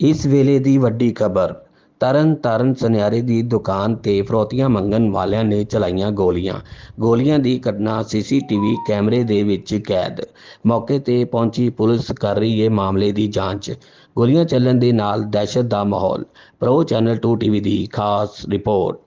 ਇਸ ਵੇਲੇ ਦੀ ਵੱਡੀ ਖਬਰ ਤਰਨ ਤਾਰਨ ਸੁਨਿਆਰੇ ਦੀ ਦੁਕਾਨ ਤੇ ਫਰੋਤੀਆਂ ਮੰਗਣ ਵਾਲਿਆਂ ਨੇ ਚਲਾਈਆਂ ਗੋਲੀਆਂ। ਗੋਲੀਆਂ ਦੀ ਘਟਨਾ ਸੀਸੀਟੀਵੀ ਕੈਮਰੇ ਦੇ ਵਿੱਚ ਕੈਦ। ਮੌਕੇ ਤੇ ਪਹੁੰਚੀ ਪੁਲਿਸ ਕਰ ਰਹੀ ਹੈ ਮਾਮਲੇ ਦੀ ਜਾਂਚ। ਗੋਲੀਆਂ ਚੱਲਣ ਦੇ ਨਾਲ ਦਹਿਸ਼ਤ ਦਾ ਮਾਹੌਲ। ਪ੍ਰੋ ਚੈਨਲ 2 ਟੀਵੀ ਦੀ ਖਾਸ ਰਿਪੋਰਟ।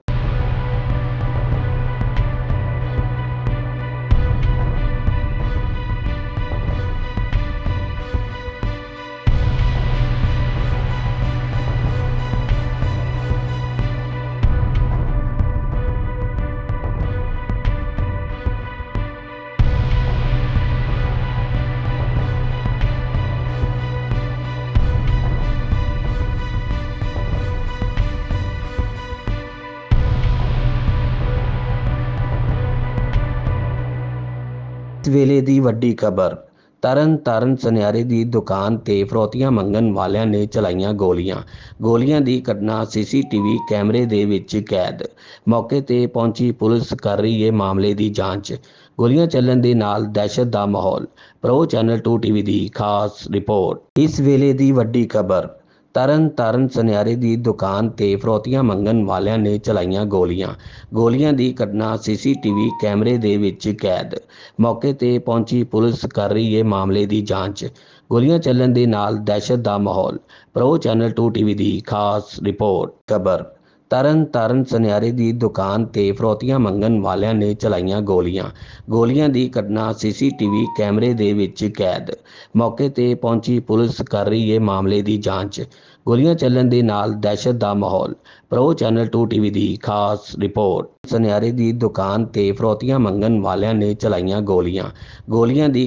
ਇਸ ਵੇਲੇ ਦੀ ਵੱਡੀ ਖਬਰ। ਤਰਨ ਤਾਰਨ ਸੁਨਿਆਰੇ ਦੀ ਦੁਕਾਨ ਤੇ ਫਰੋਤੀਆਂ ਮੰਗਣ ਵਾਲਿਆਂ ਨੇ ਚਲਾਈਆਂ ਗੋਲੀਆਂ। ਗੋਲੀਆਂ ਦੀ ਘਟਨਾ ਸੀਸੀਟੀਵੀ ਕੈਮਰੇ ਦੇ ਵਿੱਚ ਕੈਦ। ਮੌਕੇ ਤੇ ਪਹੁੰਚੀ ਪੁਲਿਸ ਕਰ ਰਹੀ ਹੈ ਮਾਮਲੇ ਦੀ ਜਾਂਚ। ਗੋਲੀਆਂ ਚੱਲਣ ਦੇ ਨਾਲ ਦਹਿਸ਼ਤ ਦਾ ਮਾਹੌਲ। ਪ੍ਰੋ ਚੈਨਲ 2 ਟੀਵੀ ਦੀ ਖਾਸ ਰਿਪੋਰਟ। ਇਸ ਵੇਲੇ ਦੀ ਵੱਡੀ ਖਬਰ। ਤਰਨ ਤਾਰਨ ਸੁਨਿਆਰੇ ਦੀ ਦੁਕਾਨ ਤੇ ਫਰੋਤੀਆਂ ਮੰਗਣ ਵਾਲਿਆਂ ਨੇ ਚਲਾਈਆਂ ਗੋਲੀਆਂ। ਗੋਲੀਆਂ ਦੀ ਘਟਨਾ ਸੀਸੀਟੀਵੀ ਕੈਮਰੇ ਦੇ ਵਿੱਚ ਕੈਦ। ਮੌਕੇ ਤੇ ਪਹੁੰਚੀ ਪੁਲਿਸ ਕਰ ਰਹੀ ਹੈ ਮਾਮਲੇ ਦੀ ਜਾਂਚ। ਗੋਲੀਆਂ ਚੱਲਣ ਦੇ ਨਾਲ ਦਹਿਸ਼ਤ ਦਾ ਮਾਹੌਲ। ਪ੍ਰੋ ਚੈਨਲ 2 ਟੀਵੀ ਦੀ ਖਾਸ ਰਿਪੋਰਟ, ਖਬਰ। ਤਰਨ ਤਾਰਨ ਸੁਨਿਆਰੇ ਦੀ ਦੁਕਾਨ ਤੇ ਫਰੋਤੀਆਂ ਮੰਗਣ ਵਾਲਿਆਂ ਨੇ ਚਲਾਈਆਂ ਗੋਲੀਆਂ। ਗੋਲੀਆਂ ਦੀ ਘਟਨਾ ਸੀਸੀਟੀਵੀ ਕੈਮਰੇ ਦੇ ਵਿੱਚ ਕੈਦ। ਮੌਕੇ ਤੇ ਪਹੁੰਚੀ ਪੁਲਿਸ ਕਰ ਰਹੀ ਹੈ ਮਾਮਲੇ ਦੀ ਜਾਂਚ। ਗੋਲੀਆਂ ਚੱਲਣ ਦੇ ਨਾਲ ਦਹਿਸ਼ਤ ਦਾ ਮਾਹੌਲ। ਪ੍ਰੋ ਚੈਨਲ 2 ਟੀਵੀ ਦੀ ਖਾਸ ਰਿਪੋਰਟ। ਸੁਨਿਆਰੇ ਦੀ ਦੁਕਾਨ ਤੇ ਫਰੋਤੀਆਂ ਮੰਗਣ ਵਾਲਿਆਂ ਨੇ ਚਲਾਈਆਂ ਗੋਲੀਆਂ। ਗੋਲੀਆਂ ਦੀ